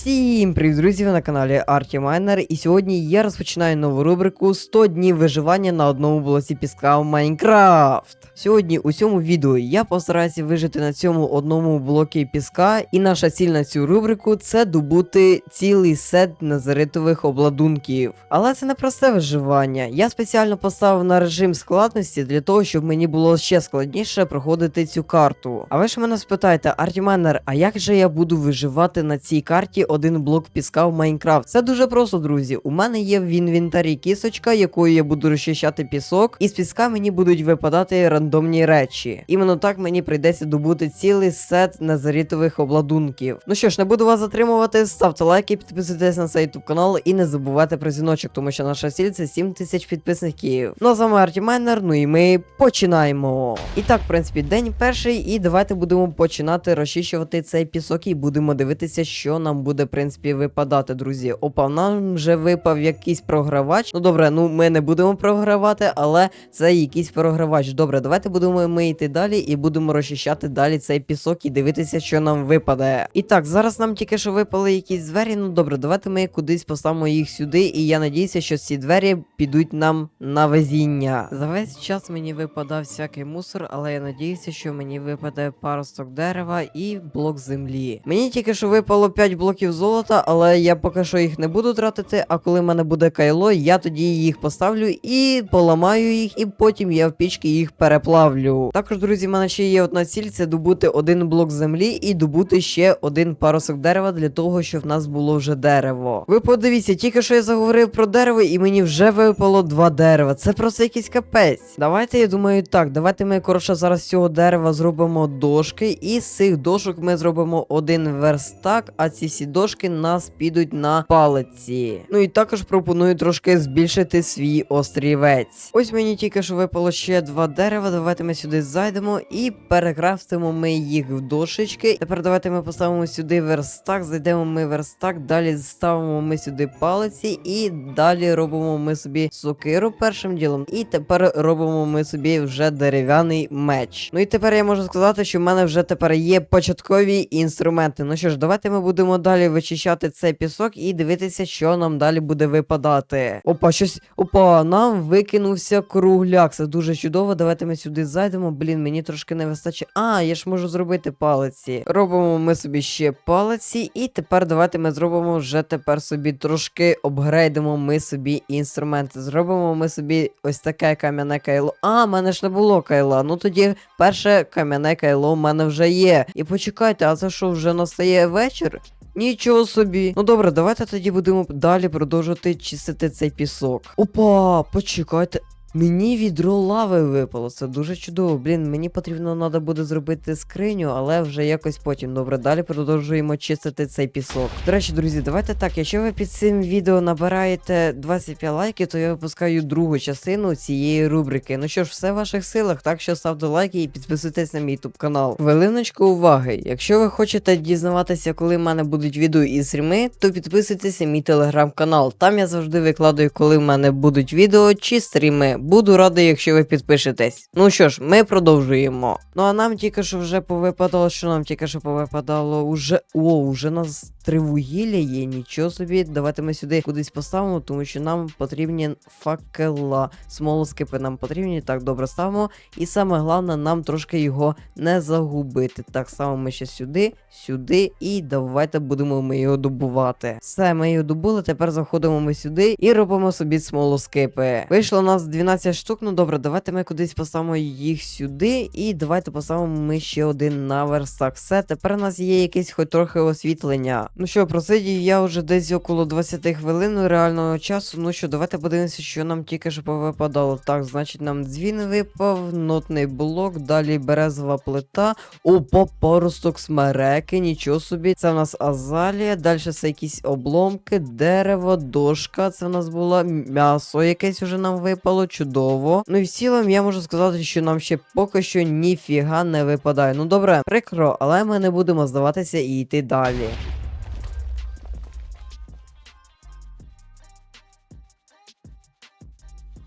Всім привіт, друзі! Ви на каналі Арті Майнер. І сьогодні я розпочинаю нову рубрику 100 днів виживання на одному блоці піска в Майнкрафт. Сьогодні у цьому відео я постараюся вижити на цьому одному блокі піска, і наша ціль на цю рубрику це добути цілий сет назаритових обладунків. Але це не просте виживання. Я спеціально поставив на режим складності для того, щоб мені було ще складніше проходити цю карту. А ви ж мене спитаєте, Артіменер, а як же я буду виживати на цій карті один блок піска в Майнкрафт? Це дуже просто, друзі. У мене є в інвентарі кісочка, якою я буду розчищати пісок, і з піска мені будуть випадати рандомні речі. Іменно так мені прийдеться добути цілий сет назарітових обладунків. Ну що ж, не буду вас затримувати, ставте лайки, підписуйтесь на цей YouTube канал і не забувайте про дзвіночок, тому що наша ціль це 7 тисяч підписників. Ну а з вами Артімайнер, ну і ми починаємо. І так, в принципі, день перший, і давайте будемо починати розчищувати цей пісок і будемо дивитися, що нам буде, в принципі, випадати, друзі. Опа, нам вже випав якийсь програвач. Ну добре, ну ми не будемо програвати, але це якийсь програвач. Добре, давайте будемо ми йти далі і будемо розчищати далі цей пісок і дивитися, що нам випаде. І так, зараз нам тільки що випали якісь двері. Ну добре, давайте ми кудись поставимо їх сюди, і я надіюся, що ці двері підуть нам на везіння. За весь час мені випадав всякий мусор, але я надіюся, що мені випаде паросток дерева і блок землі. Мені тільки що випало 5 блоків золота, але я поки що їх не буду тратити. А коли в мене буде кайло, я тоді їх поставлю і поламаю їх, і потім я в пічки їх переплавлю. Також, друзі, в мене ще є одна ціль: це добути один блок землі і добути ще один паросок дерева для того, щоб в нас було вже дерево. Ви подивіться, тільки що я заговорив про дерево, і мені вже випало два дерева. Це просто якийсь капець. Давайте, я думаю, так. Давайте ми коротше зараз цього дерева зробимо дошки, і з цих дошок ми зробимо один верстак, а ці всі дошки нас підуть на палиці. Ну і також пропоную трошки збільшити свій острівець. Ось мені тільки що випало ще два дерева. Давайте ми сюди зайдемо і перекрафтимо ми їх в дошечки. Тепер давайте ми поставимо сюди верстак, зайдемо ми верстак, далі ставимо ми сюди палиці, і далі робимо ми собі сокиру першим ділом. І тепер робимо ми собі вже дерев'яний меч. Ну і тепер я можу сказати, що в мене вже тепер є початкові інструменти. Ну що ж, давайте ми будемо далі вичищати цей пісок і дивитися, що нам далі буде випадати. Опа, щось. Опа, нам викинувся кругляк. Це дуже чудово. Давайте ми сюди зайдемо. Блін, мені трошки не вистачає. А, я ж можу зробити палиці. Робимо ми собі ще палиці, і тепер давайте ми зробимо вже тепер собі трошки обгрейдимо ми собі інструменти. Зробимо ми собі ось таке кам'яне кайло. А, в мене ж не було кайла. Ну тоді перше кам'яне кайло в мене вже є. І почекайте, а це що вже настає вечір? Нічого собі. Ну добре, давайте тоді будемо далі продовжувати чистити цей пісок. Опа, почекайте. Мені відро лави випало, це дуже чудово. Блін, мені потрібно треба буде зробити скриню, але вже якось потім. Добре, далі продовжуємо чистити цей пісок. До речі, друзі, давайте так. Якщо ви під цим відео набираєте 25 лайків, то я випускаю другу частину цієї рубрики. Ну що ж, все в ваших силах, так що ставте лайки і підписуйтесь на мій ютуб канал. Хвилиночку уваги. Якщо ви хочете дізнаватися, коли в мене будуть відео і стріми, то підписуйтесь на мій телеграм-канал. Там я завжди викладаю, коли в мене будуть відео чи стріми. Буду радий, якщо ви підпишетесь. Ну що ж, ми продовжуємо. Ну а нам тільки що вже повипадало, що нам тільки що повипадало уже. О, уже нас три вугілля є, нічого собі. Давайте ми сюди кудись поставимо, тому що нам потрібні факела. Смолоскипи нам потрібні. Так, добре ставимо. І саме головне, нам трошки його не загубити. Так само ми ще сюди, сюди, і давайте будемо ми його добувати. Все, ми його добули. Тепер заходимо ми сюди і робимо собі смолоскипи. Вийшло у нас 12 штук. Ну добре, давайте ми кудись поставимо їх сюди. І давайте поставимо ми ще один на верстак. Все, тепер у нас є якесь хоч трохи освітлення. Ну що, просидів я вже десь около 20 хвилин реального часу. Ну що, давайте подивимося, що нам тільки що повипадало. Так, значить, нам дзвін випав, нотний блок, далі березова плита. Опа, паросток смереки, нічого собі. Це в нас азалія, далі це якісь обломки, дерево, дошка. Це в нас було м'ясо, якесь уже нам випало, чудово. Ну і в цілому я можу сказати, що нам ще поки що ніфіга не випадає. Ну добре, прикро, але ми не будемо здаватися і йти далі.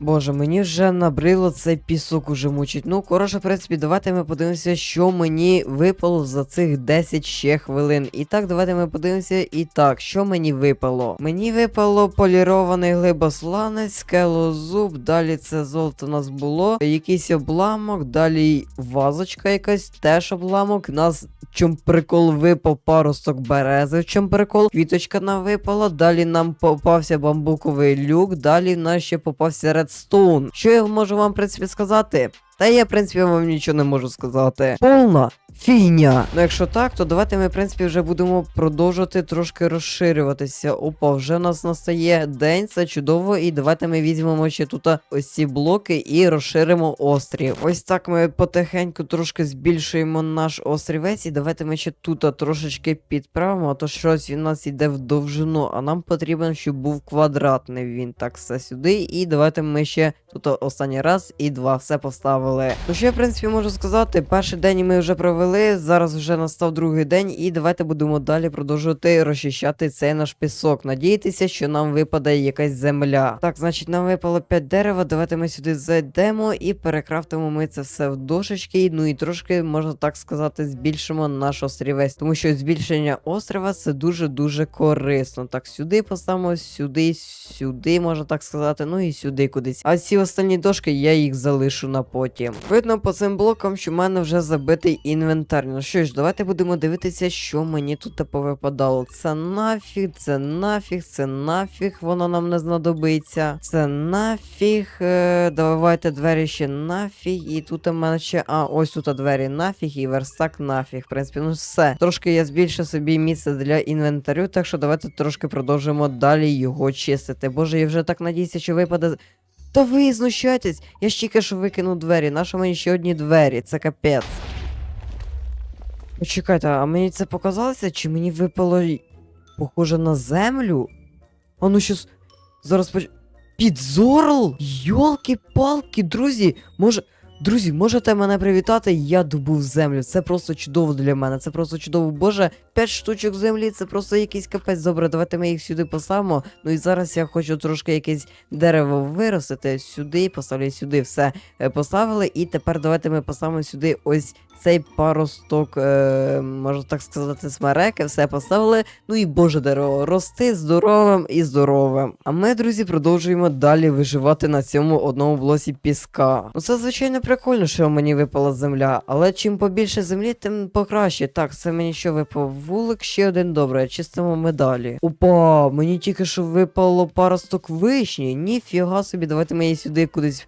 Боже, мені вже набрило цей пісок уже мучить. Ну, коротше, в принципі, давайте ми подивимося, що мені випало за цих 10 ще хвилин. І так, давайте ми подивимося. І так, що мені випало? Мені випало полірований глибосланець, скелозуб, далі це золото у нас було, якийсь обламок, далі вазочка якась, теж обламок. Нас чом прикол випав паросток берези, в чом прикол, квіточка нам випала, далі нам попався бамбуковий люк, далі в нас ще попався редстоун. Що я можу вам, в принципі, сказати? Та я, в принципі, вам нічого не можу сказати. Повна фігня. Ну, якщо так, то давайте ми, в принципі, вже будемо продовжувати трошки розширюватися. Опа, вже в нас настає день, це чудово. І давайте ми візьмемо ще тут ось ці блоки і розширимо острів. Ось так ми потихеньку трошки збільшуємо наш острівець. І давайте ми ще тут трошечки підправимо, а то щось він у нас іде в довжину, а нам потрібен, щоб був квадратний він. Так, все сюди. І давайте ми ще тут останній раз і два все поставили. Ну що я, в принципі, можу сказати, перший день ми вже провели, зараз вже настав другий день, і давайте будемо далі продовжувати розчищати цей наш пісок. Надіятися, що нам випаде якась земля. Так, значить, нам випало 5 дерева. Давайте ми сюди зайдемо і перекрафтимо ми це все в дошечки. Ну і трошки, можна так сказати, збільшимо наш острівець. Тому що збільшення острова це дуже-дуже корисно. Так, сюди поставимо, сюди, сюди, можна так сказати, ну і сюди кудись. А ці останні дошки я їх залишу на потім. Видно по цим блокам, що в мене вже забитий інвентар. Ну що ж, давайте будемо дивитися, що мені тут повипадало. Це нафіг, це нафіг, це нафіг, воно нам не знадобиться. Це нафіг. Е, давайте двері ще нафіг. І тут у мене ще. А, ось тут двері нафіг і верстак нафіг. В принципі, ну все. Трошки я збільшив собі місце для інвентарю, так що давайте трошки продовжимо далі його чистити. Боже, я вже так надіюся, що випаде. Та ви знущайтесь, я ще кажу викину двері. наша мені ще одні двері? Це капець. Почекайте, а мені це показалося, чи мені випало похоже на землю? А ну щось. Зараз поч... Підзорл? Йолки-палки, друзі, може. Друзі, можете мене привітати, я добув землю. Це просто чудово для мене. Це просто чудово. Боже, 5 штучок землі, це просто якийсь капець. Добре, давайте ми їх сюди поставимо. Ну і зараз я хочу трошки якесь дерево виростити. Сюди, поставлю сюди все е, поставили. І тепер давайте ми поставимо сюди ось цей паросток, е, можна так сказати, смереки, все поставили. Ну і боже дерево, рости здоровим і здоровим. А ми, друзі, продовжуємо далі виживати на цьому одному блосі піска. Ну це звичайно прикольно, що мені випала земля, але чим побільше землі, тим покраще. Так, це мені що випав вулик, ще один добре, чистимо медалі. Опа, мені тільки що випало паросток вишні. Ніфіга собі, давайте ми її сюди кудись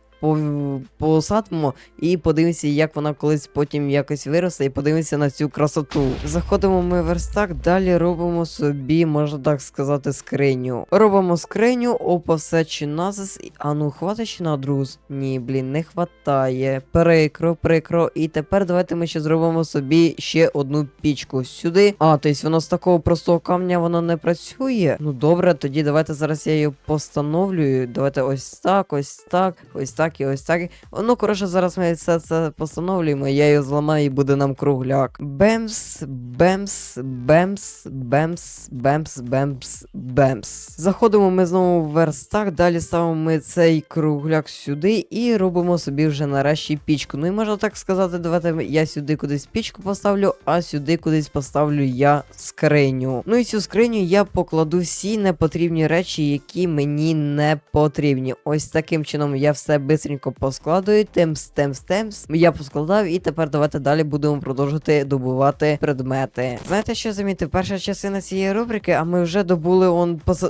посадимо і подивимося, як вона колись потім якось виросте, і подивимося на цю красоту. Заходимо ми в верстак, далі робимо собі, можна так сказати, скриню. Робимо скриню, опа, все чи назис. А ну, хватить чи на друз? Ні, блін, не хватає. Прикро, прикро. І тепер давайте ми ще зробимо собі ще одну пічку сюди. А, тобто воно з такого простого камня воно не працює. Ну добре, тоді давайте зараз я її постановлюю. Давайте ось так, ось так, ось так і ось так. Ну, коротше, зараз ми все це постановлюємо, я її зламаю і буде нам кругляк. Бемс, бемс, бемс, бемс, бемс, бемс, бемс. Заходимо ми знову в верстак, далі ставимо ми цей кругляк сюди і робимо собі вже нарешті пічку. Ну і можна так сказати, давайте я сюди кудись пічку поставлю, а сюди кудись поставлю я скриню. Ну і цю скриню я покладу всі непотрібні речі, які мені не потрібні. Ось таким чином я все бистренько поскладую. Темс, темс, темс. Я поскладав, і тепер давайте далі будемо продовжувати добувати предмети. Знаєте, що замітив? Перша частина цієї рубрики, а ми вже добули он поса...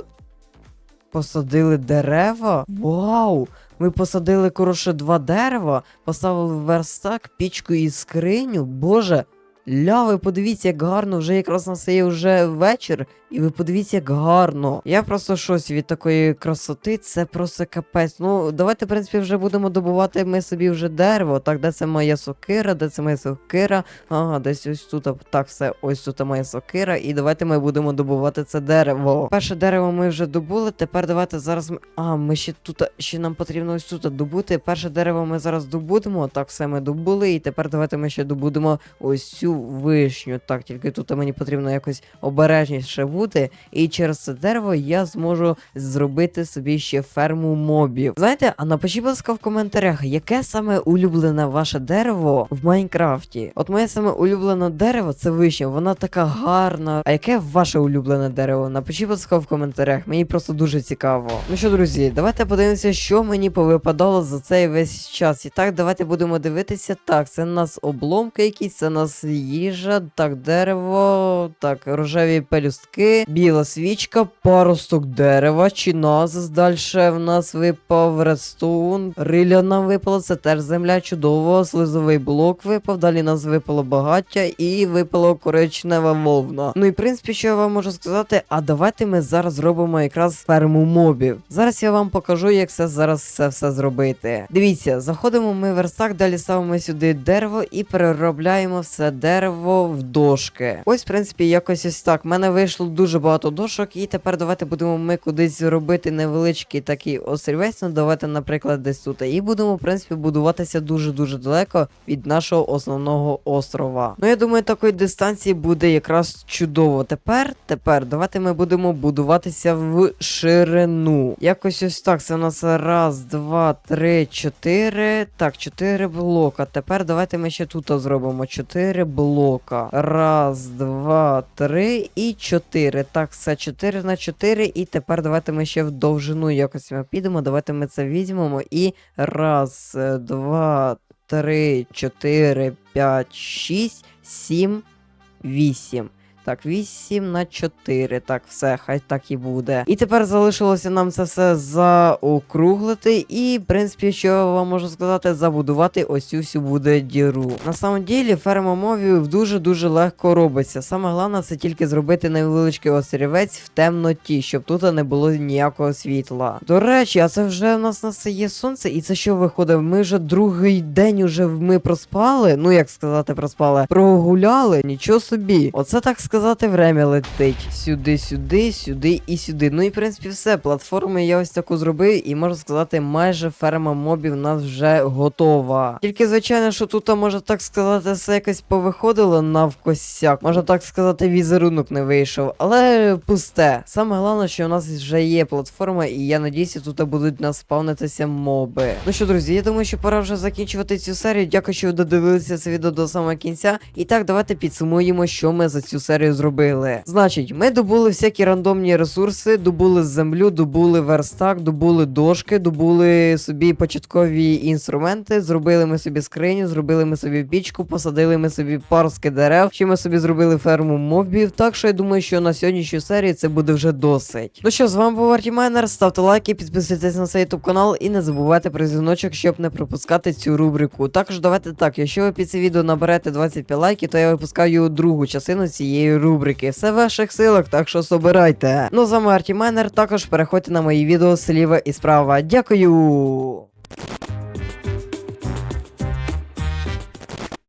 Посадили дерева? Вау! Ми посадили, коротше, два дерева, поставили верстак, пічку і скриню. Боже, ля, ви подивіться, як гарно, вже якраз настає вже вечір, і ви подивіться, як гарно. Я просто щось від такої красоти, це просто капець. Ну, давайте, в принципі, вже будемо добувати ми собі вже дерево. Так, де це моя сокира, де це моя сокира? Ага, десь ось тут. Так, все, ось тут моя сокира. І давайте ми будемо добувати це дерево. Перше дерево ми вже добули. Тепер давайте зараз. А, ми ще тут ще нам потрібно ось тут добути. Перше дерево ми зараз добудемо. Так, все ми добули. І тепер давайте ми ще добудемо ось цю вишню. Так, тільки тут мені потрібно якось обережніше добути, і через це дерево я зможу зробити собі ще ферму мобів. Знаєте, а напишіть, будь ласка, в коментарях, яке саме улюблене ваше дерево в Майнкрафті. От моє саме улюблене дерево це вишня, вона така гарна. А яке ваше улюблене дерево? Напишіть, будь ласка, в коментарях. Мені просто дуже цікаво. Ну що, друзі, давайте подивимося, що мені повипадало за цей весь час. І так, давайте будемо дивитися. Так, це нас обломки якісь, це нас їжа, так, дерево, так, рожеві пелюстки, біла свічка, паросток дерева, чиназис. Далі в нас випав редстоун, риля нам випало, це теж земля чудово, слизовий блок випав, далі нас випало багаття і випало коричнева вовна. Ну і в принципі, що я вам можу сказати, а давайте ми зараз зробимо якраз ферму мобів. Зараз я вам покажу, як це зараз все все зробити. Дивіться, заходимо ми в верстак, далі ставимо сюди дерево і переробляємо все дерево в дошки. Ось, в принципі, якось ось так. У мене вийшло дуже багато дошок, і тепер давайте будемо ми кудись робити невеличкий такий острівець. Ну, давайте, наприклад, десь тут. І будемо, в принципі, будуватися дуже-дуже далеко від нашого основного острова. Ну, я думаю, такої дистанції буде якраз чудово. Тепер, тепер, давайте ми будемо будуватися в ширину. Якось ось так. Це у нас раз, два, три, чотири. Так, чотири блока. Тепер давайте ми ще тут зробимо. Чотири блока. Раз, два, три і чотири. Так, все, 4 на 4. І тепер давайте ми ще в довжину якось ми підемо. Давайте ми це візьмемо. І раз, е, два, три, чотири, п'ять, шість, сім, вісім. Так, 8 на 4. Так, все, хай так і буде. І тепер залишилося нам це все заокруглити. І, в принципі, що вам можу сказати, забудувати ось цю всю буде діру. На самом ділі, ферма мовів дуже-дуже легко робиться. Саме головне це тільки зробити невеличкий острівець в темноті, щоб тут не було ніякого світла. До речі, а це вже в нас настає сонце, і це що виходить? Ми вже другий день уже ми проспали. Ну як сказати, проспали, прогуляли, нічого собі. Оце так сказати, время летить. Сюди, сюди, сюди і сюди. Ну і в принципі все. Платформу я ось таку зробив, і можна сказати, майже ферма мобів у нас вже готова. Тільки, звичайно, що тут, може так сказати, все якось повиходило навкосяк. Можна так сказати, візерунок не вийшов. Але пусте. Саме головне, що у нас вже є платформа, і я надіюся, тут будуть нас спавнитися моби. Ну що, друзі, я думаю, що пора вже закінчувати цю серію. Дякую, що ви додивилися це відео до самого кінця. І так, давайте підсумуємо, що ми за цю серію зробили. Значить, ми добули всякі рандомні ресурси, добули землю, добули верстак, добули дошки, добули собі початкові інструменти, зробили ми собі скриню, зробили ми собі пічку, посадили ми собі парски дерев, ще ми собі зробили ферму мобів. Так що я думаю, що на сьогоднішню серію це буде вже досить. Ну що, з вами був Артімайнер, ставте лайки, підписуйтесь на цей ютуб канал і не забувайте про дзвіночок, щоб не пропускати цю рубрику. Також давайте так, якщо ви під це відео наберете 25 лайків, то я випускаю другу частину цієї рубрики. Все в ваших силах, так що собирайте. Ну за Марті Артімайнер, також переходьте на мої відео зліва і справа. Дякую!